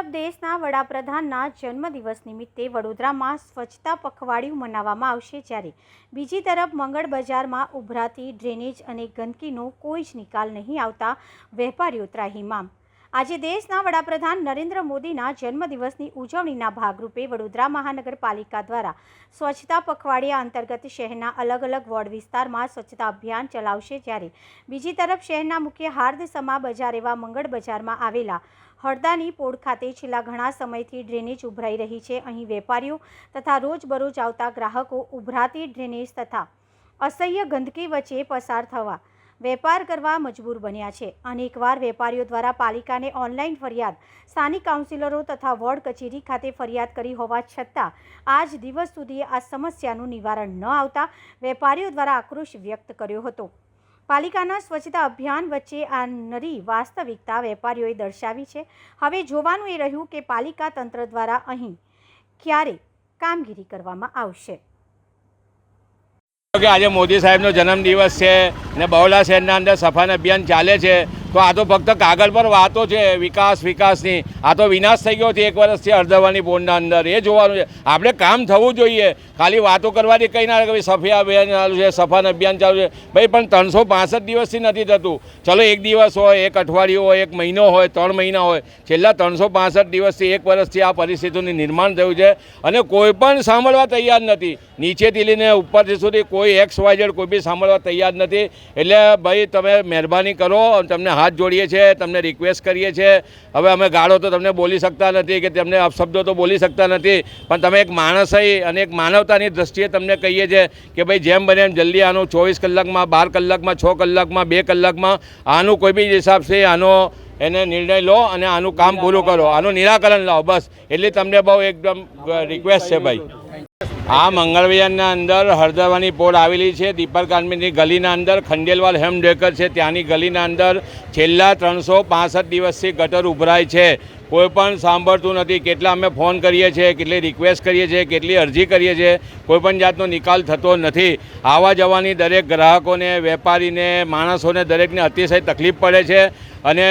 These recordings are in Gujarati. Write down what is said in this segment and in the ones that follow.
તરફ દેશના વડાપ્રધાનના જન્મદિવસ નિમિત્તે વડોદરામાં સ્વચ્છતા પખવાડિયું મનાવવામાં આવશે જ્યારે બીજી તરફ મંગળ બજારમાં ઉભરાતી ડ્રેનેજ અને ગંદકીનો કોઈ જ નિકાલ નહીં આવતા વેપારીઓ ત્રાહિમામ. આજે દેશના વડાપ્રધાન નરેન્દ્ર મોદીના જન્મદિવસની ઉજવણીના ભાગરૂપે વડોદરા મહાનગરપાલિકા દ્વારા સ્વચ્છતા પખવાડિયા અંતર્ગત શહેરના અલગ અલગ વોર્ડ વિસ્તારમાં સ્વચ્છતા અભિયાન ચલાવશે જ્યારે બીજી તરફ શહેરના મુખ્ય હાર્દ સમા બજાર એવા મંગળ બજારમાં આવેલા હળદાની પોળ ખાતે છેલ્લા ઘણા સમયથી ડ્રેનેજ ઉભરાઈ રહી છે. અહીં વેપારીઓ તથા રોજબરોજ આવતા ગ્રાહકો ઉભરાતી ડ્રેનેજ તથા અસહ્ય ગંદકી વચ્ચે પસાર થવા વેપાર કરવા મજબૂર બન્યા છે. અનેકવાર વેપારીઓ દ્વારા પાલિકાને ઓનલાઈન ફરિયાદ, સ્થાનિક કાઉન્સિલરો તથા વોર્ડ કચેરી ખાતે ફરિયાદ કરી હોવા છતાં આજ દિવસ સુધી આ સમસ્યાનું નિવારણ ન આવતા વેપારીઓ દ્વારા આક્રોશ વ્યક્ત કર્યો હતો. પાલિકાના સ્વચ્છતા અભિયાન વચ્ચે આ નરી વાસ્તવિકતા વેપારીઓએ દર્શાવી છે. હવે જોવાનું એ રહ્યું કે પાલિકા તંત્ર દ્વારા અહીં ક્યારે કામગીરી કરવામાં આવશે. કે આજે મોદી સાહેબનો જન્મદિવસ છે ને બહોળા શહેરના અંદર સફાઈ અભિયાન ચાલે છે. તો આ તો ફક્ત કાગળ પર વાતો છે, વિકાસ, વિકાસની. આ તો વિનાશ થઈ ગયો છે એક વર્ષથી અર્ધવાની બોર્ડના અંદર. એ જોવાનું છે. આપણે કામ થવું જોઈએ. ખાલી વાતો કરવાથી કંઈ ના ભાઈ સફાઈ અભિયાન ચાલુ છે, સફાન અભિયાન ચાલુ છે. ભાઈ, પણ ત્રણસો પાસઠ દિવસથી નથી થતું. ચલો, એક દિવસ હોય, એક અઠવાડિયું હોય, એક મહિનો હોય, ત્રણ મહિના હોય. છેલ્લા ત્રણસો પાસઠ દિવસથી એક વર્ષથી આ પરિસ્થિતિનું નિર્માણ થયું છે અને કોઈ પણ સાંભળવા તૈયાર નથી. નીચેથી લઈને ઉપરથી સુધી કોઈ એક્સ વાય કોઈ બી સાંભળવા તૈયાર નથી. એટલે ભાઈ, તમે મહેરબાની કરો તમને હાથ જોડીએ છીએ તમને રિક્વેસ્ટ કરીએ છીએ. હવે અમે ગાળો તો તમને બોલી શકતા નથી કે તમને અપશબ્દો તો બોલી શકતા નથી પણ તમે એક માણસ અને એક માનવતાની દ્રષ્ટિએ તમને કહીએ છીએ કે ભાઈ જેમ બને એમ જલ્દી આનું ચોવીસ કલાકમાં બાર કલાકમાં છ કલાકમાં બે કલાકમાં આનું કોઈ બી હિસાબ છે આનો એને નિર્ણય લો અને આનું કામ પૂરું કરો. આનું નિરાકરણ લાવો બસ. એટલી તમને બહુ એકદમ રિક્વેસ્ટ છે ભાઈ. આ મંગળવિયારના અંદર હળદરવાની પોળ આવેલી છે. દીપક કાનમીની ગલીના અંદર ખંડેલવાલ હેમડેકર છે. ત્યાંની ગલીના અંદર છેલ્લા ત્રણસો પાસઠ દિવસથી ગટર ઉભરાય છે. કોઈ પણ સાંભળતું નથી. કેટલા અમે ફોન કરીએ છીએ, કેટલી રિક્વેસ્ટ કરીએ છીએ, કેટલી અરજી કરીએ છીએ, કોઈ પણ જાતનો નિકાલ થતો નથી. આવવા જવાની દરેક ગ્રાહકોને, વેપારીને, માણસોને દરેકને અતિશય તકલીફ પડે છે અને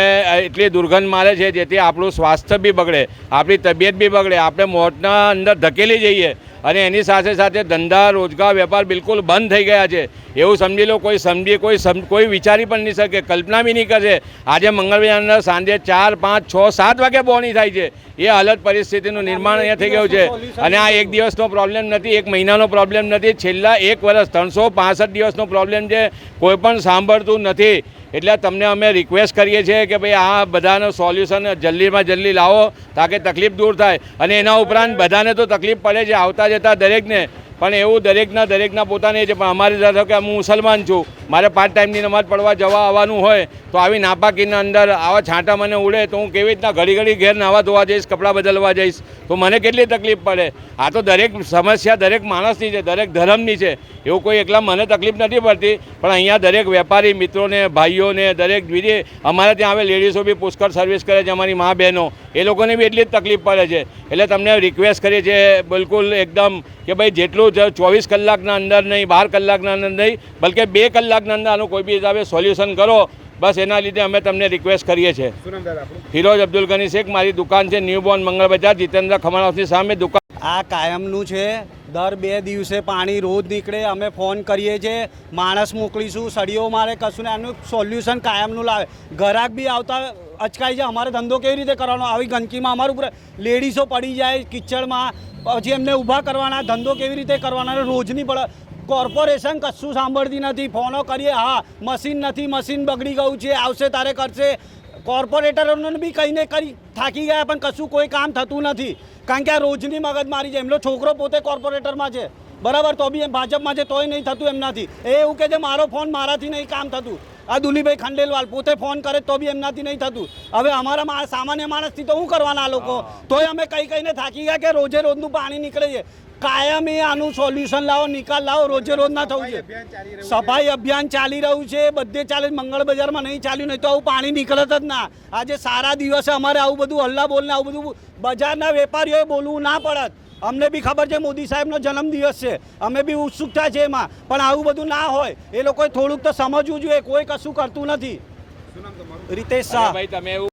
એટલી દુર્ગંધ મારે છે જેથી આપણું સ્વાસ્થ્ય બી બગડે, આપણી તબિયત બી બગડે. આપણે મોતના અંદર ધકેલી જઈએ. અને એની સાથે સાથે ધંધા, રોજગાર, વેપાર બિલકુલ બંધ થઈ ગયા છે. એવું સમજી લો, કોઈ સમજી, કોઈ કોઈ વિચારી પણ નહીં શકે, કલ્પના બી નહીં કરશે. આજે મંગળવારની સાંજે ચાર, પાંચ, છ, સાત વાગે બોની થાય છે. એ હાલત પરિસ્થિતિનું નિર્માણ અહીંયા થઈ ગયું છે. અને આ એક દિવસનો પ્રોબ્લેમ નથી, એક મહિનાનો પ્રોબ્લેમ નથી. છેલ્લા એક વર્ષ ત્રણસો દિવસનો પ્રોબ્લેમ છે. કોઈ પણ સાંભળતું નથી. એટલે તમને અમે રિક્વેસ્ટ કરીએ છીએ કે ભાઈ આ બધાનો સોલ્યુશન જલ્દીમાં જલ્દી લાવો, તાકે તકલીફ દૂર થાય. અને એના ઉપરાંત બધાને તો તકલીફ પડે છે, આવતા જતા દરેકને. પણ એવું દરેકના દરેકના પોતાને છે પણ અમારે ધારો કે હું મુસલમાન છું, મારે પાર્ટ ટાઈમની નમાઝ પડવા જવા આવવાનું હોય, તો આવી નાપાકીના અંદર આવા છાંટા મને ઉડે તો હું કેવી રીતના ઘડી ઘડી ઘેર નાવા ધોવા જઈશ, કપડાં બદલવા જઈશ? તો મને કેટલી તકલીફ પડે? આ તો દરેક સમસ્યા દરેક માણસની છે, દરેક ધર્મની છે. એવું કોઈ એકલા મને તકલીફ નથી પડતી, પણ અહીંયા દરેક વેપારી મિત્રોને, ભાઈઓને, દરેક બીજી અમારે ત્યાં આવે લેડીઝો બી પુષ્કળ સર્વિસ કરે છે અમારી મા બહેનો. એ લોકોને બી એટલી જ તકલીફ પડે છે. એટલે તમને રિક્વેસ્ટ કરીએ છીએ, બિલકુલ એકદમ, કે ભાઈ જેટલું ચોવીસ કલાકના અંદર નહીં બાર કલાકના અંદર નહીં બલકે બે કલાકના અંદર આનું કોઈ બી હિસાબે સોલ્યુશન કરો બસ એના લીધે અમે તમને રિક્વેસ્ટ કરીએ છીએ. ફિરોજ અબ્દુલ ગની શેખ મારી દુકાન છે ન્યૂ બોર્ન મંગળ બજાર જીતેન્દ્ર ખમણ હાઉસની સામે દુકાન. આ કાયમનું છે. દર બે દિવસે પાણી રોજ નીકળે અમે ફોન કરીએ છીએ. માણસ મોકલીશું સળીઓ મારે કશું ને આનું સોલ્યુશન કાયમનું લાવે. ઘરાક બી આવતા અચકાઈ જાય અમારે ધંધો કેવી રીતે કરવાનો? આવી ગંદકીમાં અમારું લેડીઝો પડી જાય કિચડમાં. પછી એમને ઊભા કરવાના, ધંધો કેવી રીતે કરવાના રોજની કોર્પોરેશન કશું સાંભળતી નથી. ફોનો કરીએ, હા, મશીન નથી, મશીન બગડી ગયું છે, આવશે તારે કરશે. કોર્પોરેટરોને બી કહીને કરી થાકી ગયા, પણ કશું કોઈ કામ થતું નથી. કારણ કે આ રોજની મગજમારી છે. એમનો છોકરો પોતે કોર્પોરેટરમાં છે. બરાબર? તો બી એમ ભાજપમાં છે, તોય નહીં થતું એમનાથી. એ એવું કે છે, મારો ફોન મારાથી નહીં કામ થતું. આ દુલીભાઈ ખંડેલવાલ પોતે ફોન કરે તો બી એમનાથી નહીં થતું. હવે અમારા સામાન્ય માણસથી તો શું કરવાના આ લોકો? તોય અમે કઈ કઈને થાકી ગયા કે રોજે રોજનું પાણી નીકળે છે? એ આનું સોલ્યુશન લાવો નિકાલ લાવો રોજે રોજ ના થવું છે. સફાઈ અભિયાન ચાલી રહ્યું છે. બધે ચાલે મંગળ બજારમાં નહીં ચાલ્યું નહીં તો આવું પાણી નીકળત જ ના. આજે સારા દિવસે અમારે આવું બધું હલ્લા બોલને આવું બધું બજારના વેપારીઓએ બોલવું ના પડત. અમને બી ખબર છે મોદી સાહેબનો જન્મદિવસ છે. અમે બી ઉત્સુકતા છે એમાં. પણ આવું બધું ના હોય એ લોકોએ થોડુંક તો સમજવું જોઈએ. કોઈ કશું કરતું નથી. રીતેશ શાહ. ભાઈ તમે એવું